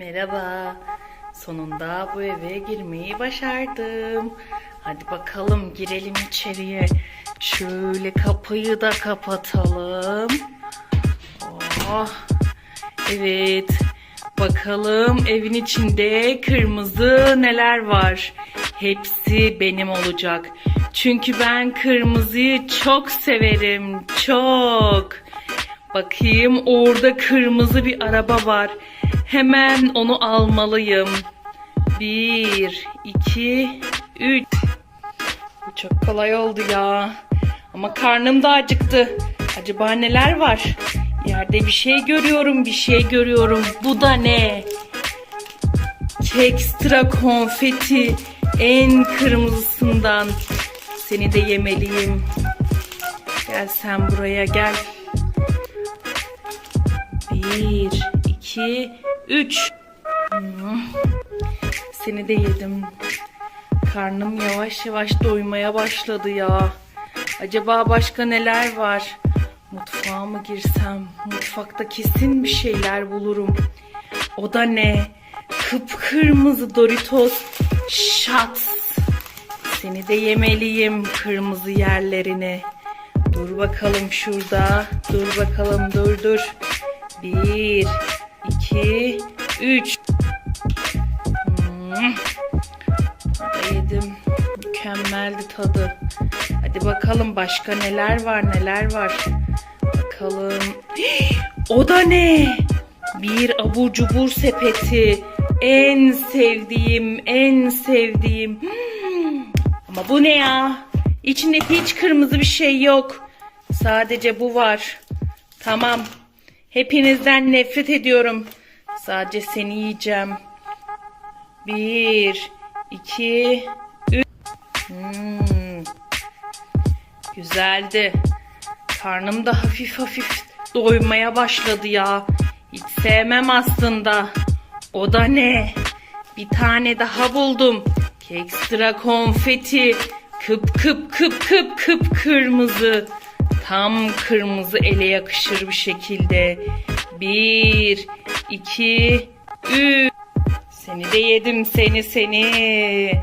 Merhaba. Sonunda bu eve girmeyi başardım. Hadi bakalım girelim içeriye. Şöyle kapıyı da kapatalım. Oh. Evet. Bakalım evin içinde kırmızı neler var. Hepsi benim olacak. Çünkü ben kırmızıyı çok severim. Çok. Bakayım orada kırmızı bir araba var. Hemen onu almalıyım. Bir, iki, üç. Bu çok kolay oldu ya. Ama karnım da acıktı. Acaba neler var? Yerde bir şey görüyorum, bir şey görüyorum. Bu da ne? Kekstra konfeti. En kırmızısından. Seni de yemeliyim. Gel sen buraya gel. Bir, iki, üç. Seni de yedim. Karnım yavaş yavaş doymaya başladı ya. Acaba başka neler var? Mutfağa mı girsem? Mutfakta kesin bir şeyler bulurum. O da ne? Kıpkırmızı Doritos Shots. Seni de yemeliyim kırmızı yerlerini. Dur bakalım şurada. Dur bakalım dur dur. Bir, iki, üç. Hmm. Da yedim. Mükemmeldi tadı. Hadi bakalım başka neler var neler var. Bakalım. O da ne? Bir abur cubur sepeti. En sevdiğim, en sevdiğim. Hmm. Ama bu ne ya? İçinde hiç kırmızı bir şey yok. Sadece bu var. Tamam. Hepinizden nefret ediyorum. Sadece seni yiyeceğim. Bir, iki, üç. Hmm. Güzeldi. Karnım da hafif hafif doymaya başladı ya. Hiç sevmem aslında. O da ne? Bir tane daha buldum. Kekstra konfeti. Kıp kıp kıp kıp kıp kırmızı. Tam kırmızı ele yakışır bir şekilde. Bir, iki, üç. Seni de yedim seni seni.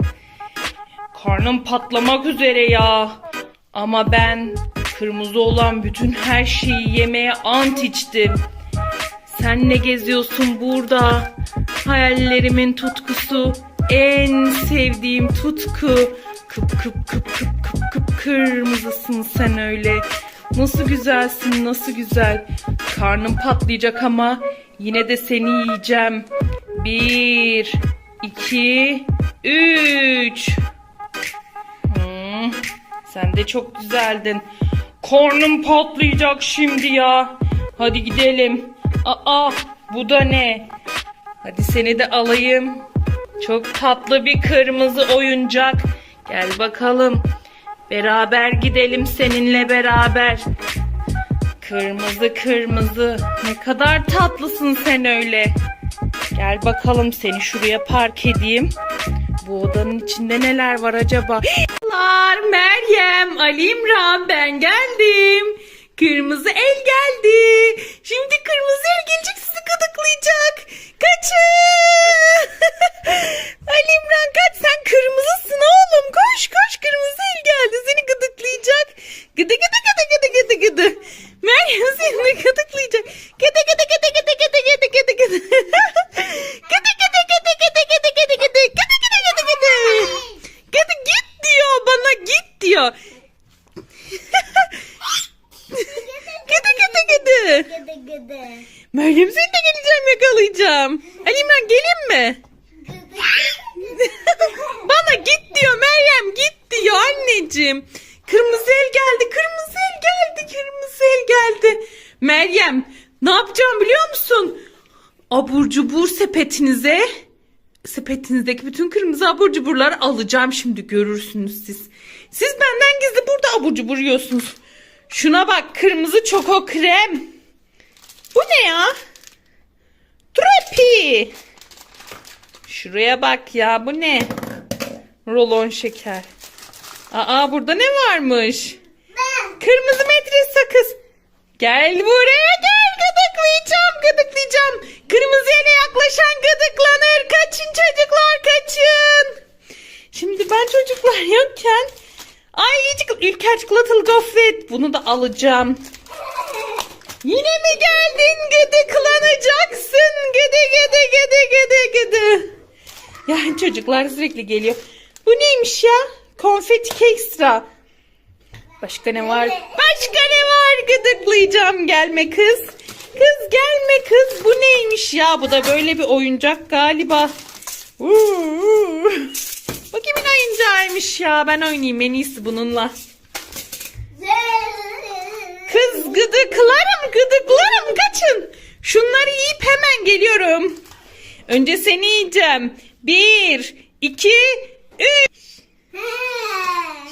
Karnım patlamak üzere ya. Ama ben kırmızı olan bütün her şeyi yemeye ant içtim. Sen ne geziyorsun burada? Hayallerimin tutkusu, en sevdiğim tutku. Kıp kıp kıp kıp kıp kıp kırmızısın sen öyle. Nasıl güzelsin, nasıl güzel. Karnım patlayacak ama yine de seni yiyeceğim. Bir, iki, üç. Hmm, sen de çok güzeldin. Karnım patlayacak şimdi ya. Hadi gidelim. Aa, bu da ne? Hadi seni de alayım. Çok tatlı bir kırmızı oyuncak. Gel bakalım. Beraber gidelim seninle beraber. Kırmızı kırmızı. Ne kadar tatlısın sen öyle. Gel bakalım seni şuraya park edeyim. Bu odanın içinde neler var acaba? Meryem, Ali İmran ben geldim. Kırmızı el geldi. Şimdi kırmızı el gelecek gıdıklayacak. Kaçın. Ali İmran kaç sen kırmızısın oğlum. Koş koş kırmızı el geldi seni gıdıklayacak. Gıdı gıdı gıdı gıdı gıdı gıdı. Meryem seni gıdıklayacak. Gıdı gıdı gıdı gıdı gıdı gıdı gıdı gıdı. Gıdı gıdı gıdı gıdı gıdı gıdı gıdı. Gıdı gıdı gıdı gıdı. Gıdı git diyor bana git diyor. Gıdı gıdı gıdı. Gıdı gıdı. Meryem seni de geleceğim yakalayacağım. Ali İmran gelin mi? Bana git diyor Meryem git diyor anneciğim. Kırmızı el geldi kırmızı el geldi kırmızı el geldi. Meryem ne yapacağım biliyor musun? Abur cubur sepetinize sepetinizdeki bütün kırmızı abur cuburları alacağım şimdi görürsünüz siz. Siz benden gizli burada abur cubur yiyorsunuz. Şuna bak kırmızı çoko krem. Bu ne ya? Tropi. Şuraya bak ya bu ne? Rolon şeker. Aa burada ne varmış? Ben. Kırmızı metre sakız. Gel buraya gel gıdıklayacağım gıdıklayacağım. Kırmızıya ne yaklaşan gıdıklanır. Kaçın çocuklar kaçın. Şimdi ben çocuklar yokken Ay Ülker çikolatalı gofret. Bunu da alacağım. Yine mi geldin gıdıklanacaksın gıdı gıdı gıdı gıdı gıdı. Yani çocuklar sürekli geliyor. Bu neymiş ya? Konfeti ekstra. Başka ne var? Başka ne var? Gıdıklayacağım gelme kız. Kız gelme kız. Bu neymiş ya? Bu da böyle bir oyuncak galiba. Uuu. Bu kimin oyuncağıymış ya? Ben oynayayım en iyisi bununla. Kız gıdıklarım gıdıklarım kaçın. Şunları yiyip hemen geliyorum. Önce seni yiyeceğim. Bir, iki, üç.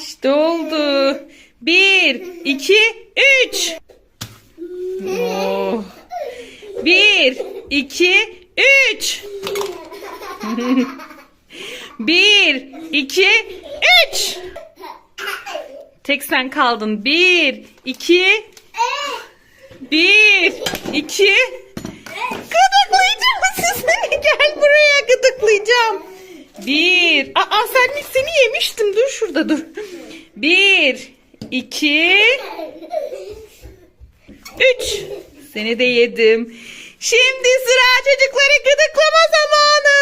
İşte oldu. Bir, iki, üç. Oh. Bir, iki, üç. Bir, iki, üç. Tek sen kaldın. Bir, iki, bir, iki. Gıdıklayacağım sizi. Gel buraya gıdıklayacağım. Bir. Aa sen seni yemiştim. Dur şurada dur. Bir, iki, üç. Seni de yedim. Şimdi sıra çocukları gıdıklama zamanı.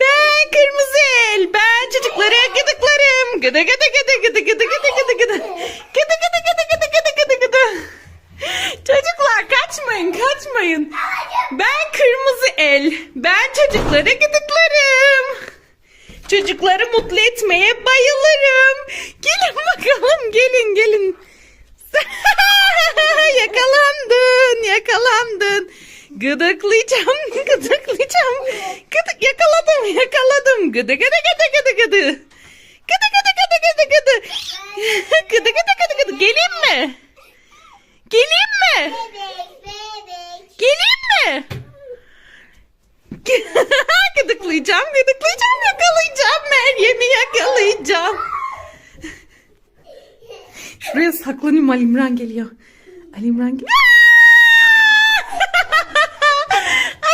Ben kırmızı el. Ben çocukları gıdıklarım. Gıdı gıdı gıdı gıdı gıdı gıdı gıdı gıdı. Gıdı gıdı gıdı gıdı gıdı gıdı gıdı. Çocuklar kaçmayın kaçmayın. Ben kırmızı el. Ben çocukları gıdıklarım. Çocukları mutlu etmeye bayılırım. Gelin bakalım gelin gelin. yakalandın yakalandın. Gıdıklayacağım gıdıklayacağım. Gıdık yakaladım yakaladım. Gıdı gıdı gıdı gıdı gıdı. Gıdı gıdı gıdı gıdı gıdı. Gıdı gıdı gıdı gıdı. Geleyim mi? Geleyim mi? Geleyim mi? gıdıklayacağım, gıdıklayacağım, yakalayacağım Meryem'i yakalayacağım. Şuraya saklanayım Ali İmran geliyor. Ali İmran geliyor.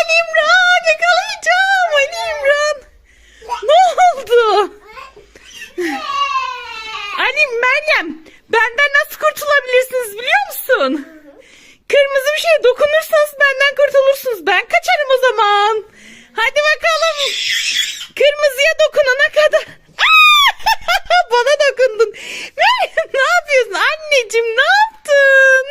Ali İmran yakalayacağım Ali İmran. Ne oldu? Ali Meryem benden nasıl kurtulabilirsiniz biliyor musun? Kırmızı bir şeye dokunursanız benden kurtulursunuz. Ben kaçarım o zaman. Hadi bakalım. Kırmızıya dokunana kadar. Bana dokundun. Meryem ne yapıyorsun? Anneciğim ne yaptın?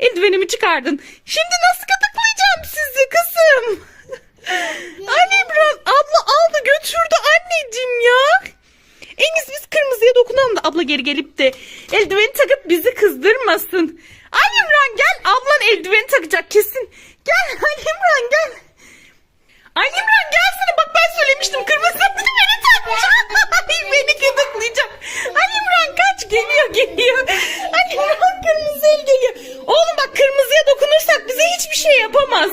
Eldivenimi çıkardın. Şimdi nasıl gıdıklayacağım sizi kızım? Ali İmran abla aldı götürdü anneciğim ya. En iyisi biz kırmızıya dokunalım da abla geri gelip de eldiveni takıp bizi kızdırmasın. Ali İmran gel ablan eldiveni takacak kesin. Gel Ali İmran gel. Ali İmran gelsene bak ben söylemiştim kırmızı beni beni takacak. beni gıdıklayacak. Ali İmran kaç geliyor geliyor. Ali İmran kırmızı el geliyor. Oğlum bak kırmızıya dokunursak bize hiçbir şey yapamaz.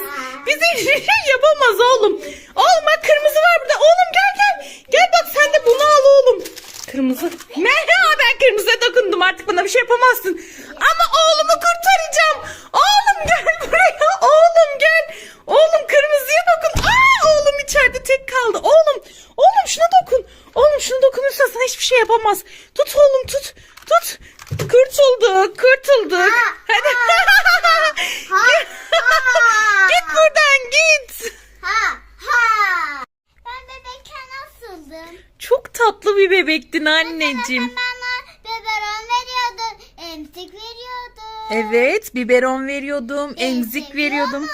Bize hiçbir şey yapamaz oğlum. Oğlum bak kırmızı var burada. Oğlum gel gel. Gel bak sen de bunu al oğlum. Kırmızı. Merhaba ben kırmızıya dokundum artık bana bir şey yapamazsın. Ama oğlumu kurtaracağım. Oğlum gel buraya. Oğlum gel. Oğlum kırmızıya dokun. Aa oğlum içeride tek kaldı. Oğlum. Oğlum şuna dokun. Oğlum şuna dokunursa sana hiçbir şey yapamaz. Tut oğlum tut. Tut. Kurtulduk. Kurtulduk. Hadi. git buradan git. Ha ha. Ben bebekken nasıldım? Çok tatlı bir bebektin anneciğim. Sen bana biberon veriyordun, emzik veriyordun. Evet biberon veriyordum, emzik veriyordum.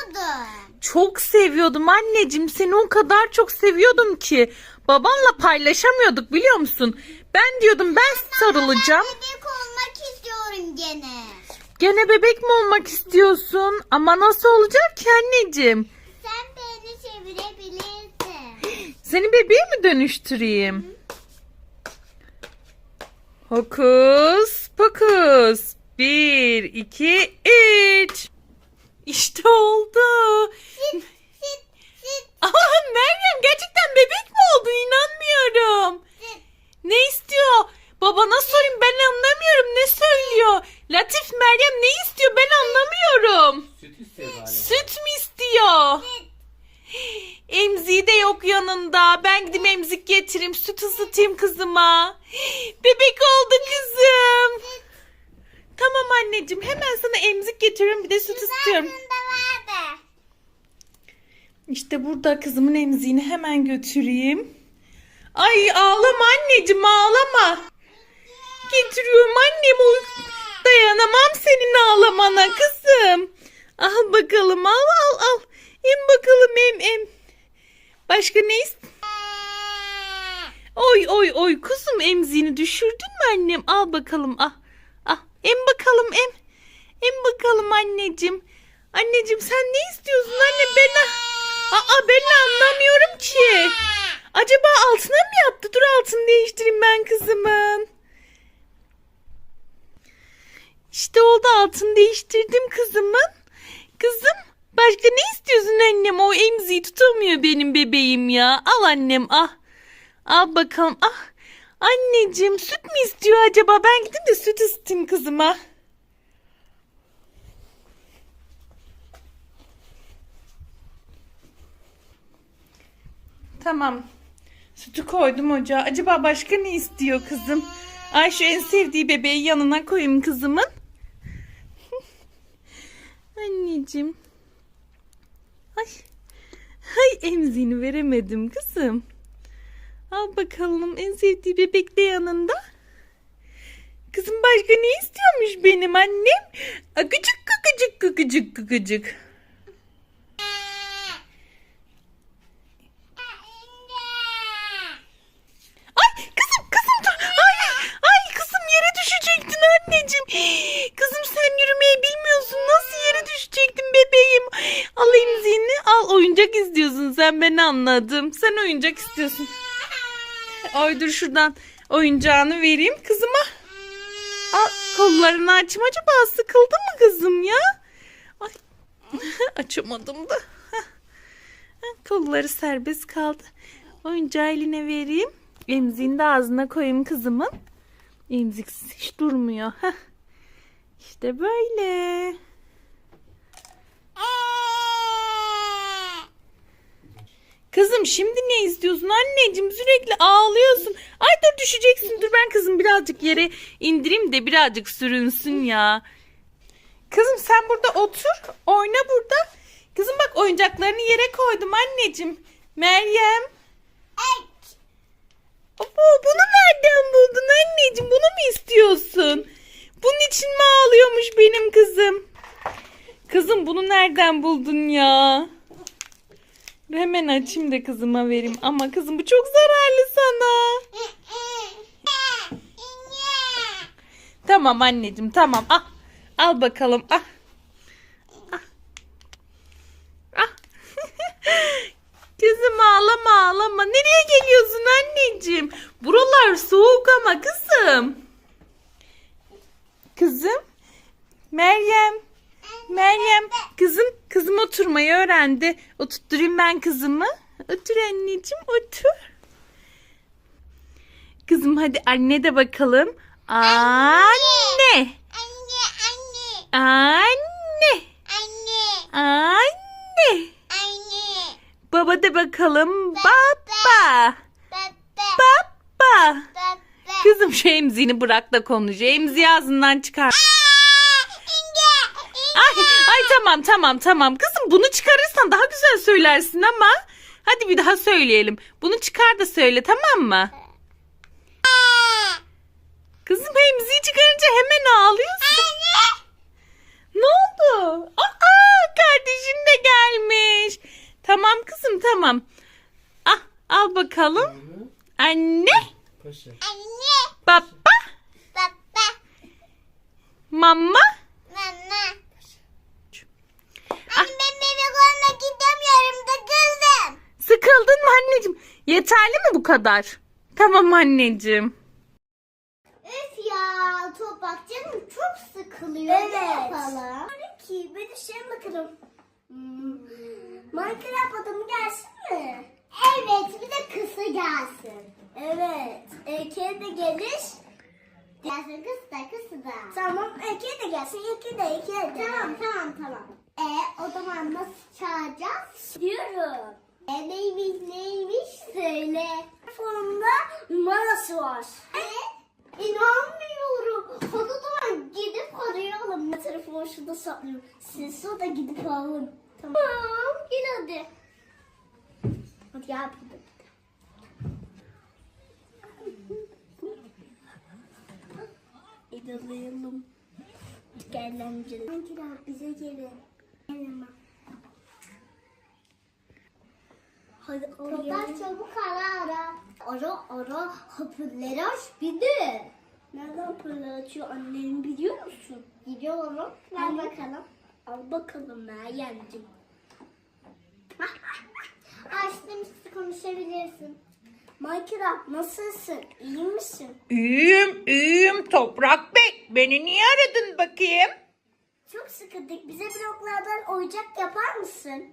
Çok seviyordum anneciğim. Seni o kadar çok seviyordum ki. Babanla paylaşamıyorduk biliyor musun? Ben diyordum ben sarılacağım. Ben bebek olmak istiyorum gene. Gene bebek mi olmak istiyorsun? Ama nasıl olacak ki anneciğim? Sen beni çevirebilirsin. Seni bebeğe mi dönüştüreyim? Hokus pokus. Bir, iki, üç. İşte oldu. Sit sit sit Aa Meryem gerçekten bebek mi oldun? İnanmıyorum. sit. Ne istiyor? Babana sorayım ben anlamıyorum. Ne söylüyor? Latif Meryem ne istiyor ben anlamıyorum. Süt istiyor galiba. Süt mü istiyor? Emziği de yok. yok yanında. Ben gidip emzik getireyim. Süt ısıtayım kızıma. Bebek oldu kızım. Tamam anneciğim hemen sana emzik getiriyorum bir de süt ısıtıyorum. Aklında vardı. İşte burada kızımın emziğini hemen götüreyim. Ay ağlama anneciğim ağlama. Getiriyorum annem dayanamam senin ağlamana kızım. Al bakalım al al al. Em bakalım em em. Başka ne ist? Oy oy oy kuzum emziğini düşürdün mü annem? Al bakalım ah. Ah em bakalım em. Em bakalım anneciğim. Anneciğim sen ne istiyorsun anne ben Aa ben anlamıyorum ki. Acaba altına mı yaptı? Dur altını değiştireyim ben kızımın. İşte oldu altını değiştirdim kızımın. Kızım başka ne istiyorsun annem? O emziği tutamıyor benim bebeğim ya. Al annem ah. Al bakalım ah. Anneciğim süt mü istiyor acaba? Ben gidip de süt ısıtayım kızıma. Tamam. Sütü koydum ocağa. Acaba başka ne istiyor kızım? Ay şu en sevdiği bebeği yanına koyayım kızımın. Anneciğim. Ay. Ay emziğini veremedim kızım. Al bakalım en sevdiği bebek de yanında. Kızım başka ne istiyormuş benim annem? Gıcık gıcık gıcık gıcık. Ay kızım kızım dur. Ay, ay kızım yere düşecektin anneciğim. Kızım sen yürümeyi bilmiyorsun. Nasıl yere düşecektin bebeğim? Al emziğini al oyuncak istiyorsun sen ben anladım. Sen oyuncak istiyorsun. Ay dur şuradan oyuncağını vereyim kızıma. Al kollarını açma acaba sıkıldı mı kızım ya? Ay açamadım da. Kolları serbest kaldı. Oyuncağı eline vereyim. Emziğini de ağzına koyayım kızımın. Emziksiz hiç durmuyor. Heh. İşte böyle. Kızım şimdi ne istiyorsun anneciğim sürekli ağlıyorsun. Ay dur düşeceksin dur ben kızım birazcık yere indireyim de birazcık sürünsün ya. Kızım sen burada otur oyna burada. Kızım bak oyuncaklarını yere koydum anneciğim. Meryem. Abo, bunu nereden buldun anneciğim? Bunu mu istiyorsun? Bunun için mi ağlıyormuş benim kızım? Kızım bunu nereden buldun ya? Hemen açayım da kızıma vereyim. Ama kızım bu çok zararlı sana. Tamam anneciğim tamam. Ah. Al bakalım. Ah. Ah. Ah. Kızım ağlama ağlama. Nereye geliyorsun anneciğim? Buralar soğuk ama kızım. Kızım. Meryem. Meryem. Kızım. Kızım oturmayı öğrendi. Oturtturayım ben kızımı. Otur anneciğim otur. Kızım hadi anne de bakalım. Anne. Anne, anne, Anne. anne, Anne. anne. Baba de bakalım. Baba. Baba, Baba. baba. Kızım şu emziğini bırak da konuş. Emziği ağzından çıkar. Ay, ay tamam tamam tamam. Kızım bunu çıkarırsan daha güzel söylersin ama. Hadi bir daha söyleyelim. Bunu çıkar da söyle tamam mı? Kızım emziği çıkarınca hemen ağlıyorsun. Ne oldu? Aa, kardeşin de gelmiş. Tamam kızım tamam. Ah, al bakalım. Anne, Paşa. Anne, baba, baba, mama. mama. Olmak istemiyorum da kızım. Sıkıldın mı anneciğim? Yeterli mi bu kadar? Tamam anneciğim. Üf ya Toprak canım çok sıkılıyor. Evet. Ne yapalım? ki ben de şeye bakalım. Hmm. Minecraft adamı gelsin mi? Evet bir de kısa gelsin. Evet. Eke de gelir. Gelsin kız da kız da. Tamam Eke de gelsin. Eke de Eke de. Tamam tamam tamam. E o zaman nasıl çağıracağız? Diyorum. E neymiş neymiş söyle. Telefonumda numarası var. E inanmıyorum. O zaman gidip arayalım. Telefonu şurada saklıyorum. Siz sonra gidip alın. Tamam gel hadi. Hadi gel gidelim. İnanmayalım. Gel amca. Bize gelin. Hadi Toplar çabuk ara ara. Ara ara hapırları aç bir de. Nereden hapırları açıyor annem biliyor musun? Biliyorum. Ver bakalım. Al bakalım Meryemciğim. Açtım konuşabilirsin. Minecraft nasılsın? İyi misin? İyiyim, iyiyim Toprak Bey. Beni niye aradın bakayım? Çok sıkıldık. Bize bloklardan oyuncak yapar mısın?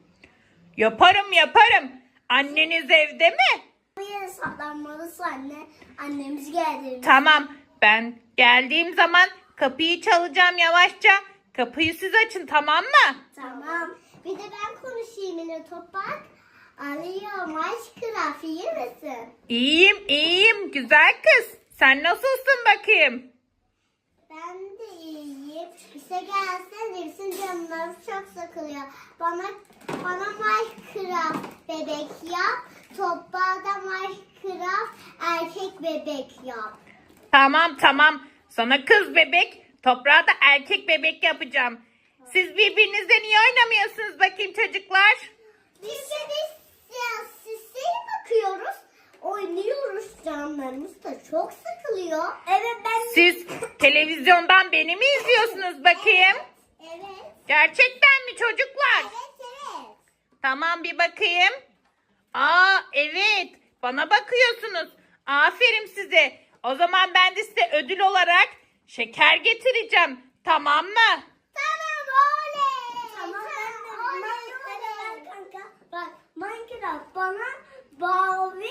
Yaparım, yaparım. Anneniz evde mi? Bu yere saklanmalısın anne. Annemiz geldi. Tamam. Ben geldiğim zaman kapıyı çalacağım yavaşça. Kapıyı siz açın tamam mı? Tamam. Bir de ben konuşayım yine topak. Arıyorum aşkına iyi misin? İyiyim, iyiyim. Güzel kız. Sen nasılsın bakayım? Ben de iyiyim. İşte gelsene bizim canımız çok sıkılıyor. Bana bana Minecraft bebek yap. Toprağa da Minecraft erkek bebek yap. Tamam, tamam. Sana kız bebek, toprağa da erkek bebek yapacağım. Siz birbirinizle niye oynamıyorsunuz bakayım çocuklar? Biz ya, sizlere bakıyoruz. Oynuyoruz canlarımız da çok sıkılıyor. Evet ben Siz televizyondan beni mi izliyorsunuz bakayım? Evet. Gerçekten mi çocuklar? Evet evet. Tamam bir bakayım. Aa evet bana bakıyorsunuz. Aferin size. O zaman ben de size ödül olarak şeker getireceğim. Tamam mı? Tamam oley. Tamam ben de Minecraft kanka. Bak Minecraft bana mavi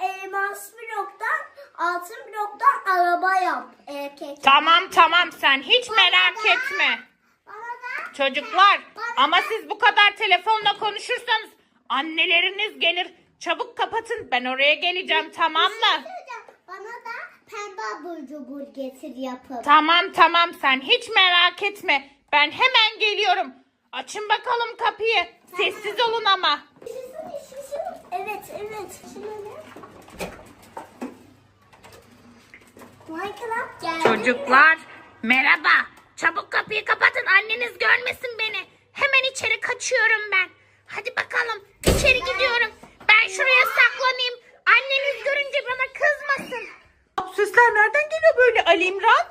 elmas bloktan altın bloktan araba yap erkek. Tamam tamam sen hiç merak etme. Bana da Çocuklar ama siz bu kadar telefonla konuşursanız anneleriniz gelir. Çabuk kapatın ben oraya geleceğim tamam mı? Söyleyeceğim. Bana da pembe abur cubur getir yapıp. Tamam tamam sen hiç merak etme. Ben hemen geliyorum. Açın bakalım kapıyı. Sessiz olun ama. Evet evet. Minecraft geldi. Çocuklar merhaba. Çabuk kapıyı kapatın anneniz görmesin beni. Hemen içeri kaçıyorum ben. Hadi bakalım içeri gidiyorum. Ben şuraya saklanayım. Anneniz görünce bana kızmasın. Sesler nereden geliyor böyle Ali İmran?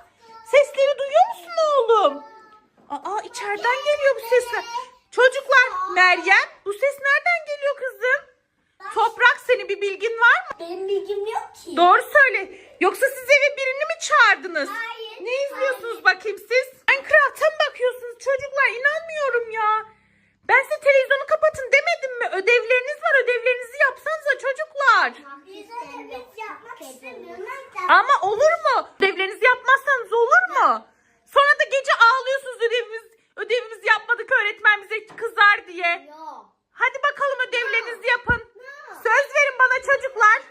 Sesleri duyuyor musun oğlum? Aa içeriden geliyor bu sesler. Çocuklar Meryem bu ses nereden geliyor kızım? Toprak senin bir bilgin var mı? Benim bilgim yok ki. Doğru söyle. Yoksa siz eve birini mi çağırdınız? Hayır, Ne izliyorsunuz bakayım siz? Minecraft'a mı bakıyorsunuz çocuklar? İnanmıyorum ya. Ben size televizyonu kapatın demedim mi? Ödevleriniz var. Ödevlerinizi yapsanıza çocuklar. Biz biz yapmak istemiyoruz. Ama olur mu? Ödevlerinizi yapmazsanız olur mu? Sonra da gece ağlıyorsunuz ödevimiz ödevimizi yapmadık öğretmen bize kızar diye. Yok. Hadi bakalım ödevlerinizi yapın. Söz verin bana çocuklar.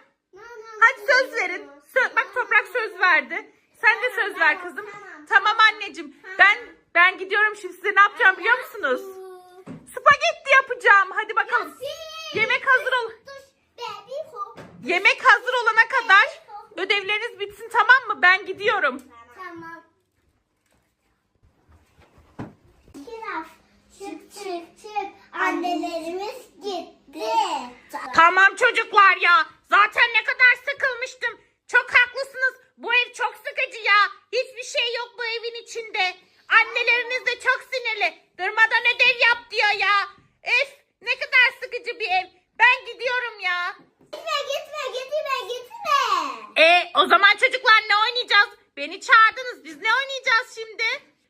Hadi söz verin. Sö- bak toprak söz verdi. Sen de söz ver kızım. Tamam anneciğim. Ben ben gidiyorum şimdi size ne yapacağım biliyor musunuz? Spagetti yapacağım. Hadi bakalım. Yemek hazır ol. Yemek hazır olana kadar ödevleriniz bitsin tamam mı? Ben gidiyorum. Tamam. Çık çık çık. Annelerimiz gitti. Tamam çocuklar ya. Zaten ne kadar sıkılmıştım. Çok haklısınız. Bu ev çok sıkıcı ya. Hiçbir şey yok bu evin içinde. Anneleriniz de çok sinirli. Durmadan ödev yap diyor ya. Öf ne kadar sıkıcı bir ev. Ben gidiyorum ya. Gitme gitme gitme gitme. E o zaman çocuklar ne oynayacağız? Beni çağırdınız. Biz ne oynayacağız şimdi?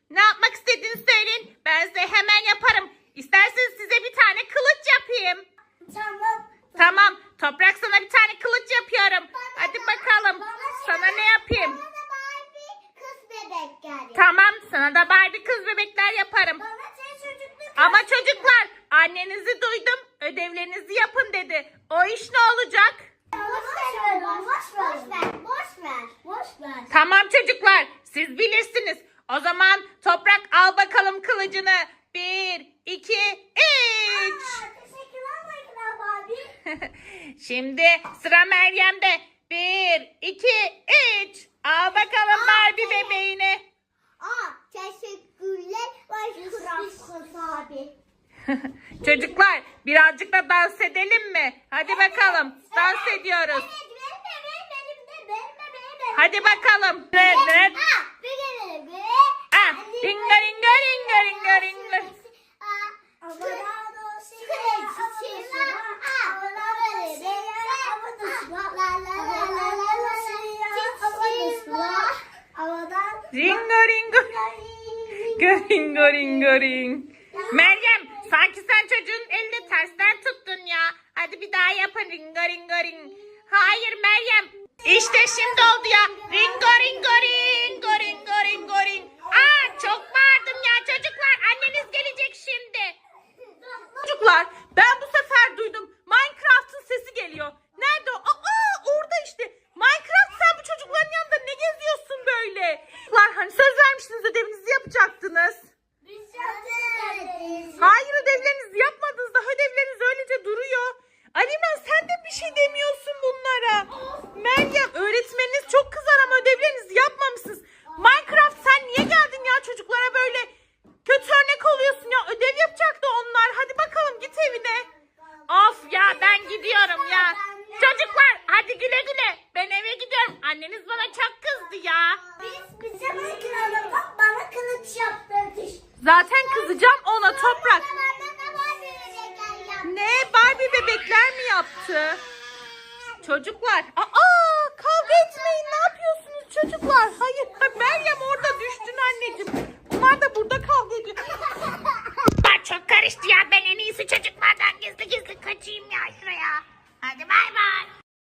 Ne yapmak istediğinizi söyleyin. Ben size hemen yaparım. İsterseniz size bir tane kılıç yapayım. Tamam. Tamam. Toprak sana bir tane kılıç yapıyorum. Hadi bakalım. Sana ne yapayım? Bana da Barbie kız bebek geldi. Tamam. Sana da Barbie kız bebekler yaparım. Bana sen çocukluk Ama çocuklar annenizi duydum. Ödevlerinizi yapın dedi. O iş ne olacak? Boş ver, boş ver, boş ver. Boş ver. Tamam çocuklar siz bilirsiniz. O zaman toprak al bakalım kılıcını. Bir, iki, üç. Aa, teşekkürler Minecraft abi. Şimdi sıra Meryem'de. Bir, iki, üç. Al bakalım Barbie bebeğini. Aa, teşekkürler Minecraft abi. Çocuklar birazcık da dans edelim mi? Hadi bakalım dans ediyoruz. Evet, benim de, benim, benim de, benim de, benim de. Hadi bakalım. Evet, evet. Aa, bir kere be. Ah, ringa ringa ringa ringa ringa. Ringa ringa. Ringa ringa ring. Meryem sanki sen çocuğun elini tersten tuttun ya. Hadi bir daha yapın ringa ringa ring. Hayır Meryem. İşte şimdi oldu ya. Ringo ringo ringo ringo ringo ring. Aa çok bağırdım ya çocuklar. Anneniz gelecek şimdi. Çocuklar ben bu sefer duydum. Minecraft'ın sesi geliyor. Nerede o? Aa orada işte. Minecraft sen bu çocukların yanında ne geziyorsun böyle? Çocuklar hani söz vermiştiniz ödevinizi yapacaktınız. Hayır ödevlerinizi yapmadınız. Daha ödevleriniz öylece duruyor. Aliman sen de bir şey demiyorsun bunlara. Meryem öğretmeniniz çok kızar ama ödevlerinizi yapmamışsınız.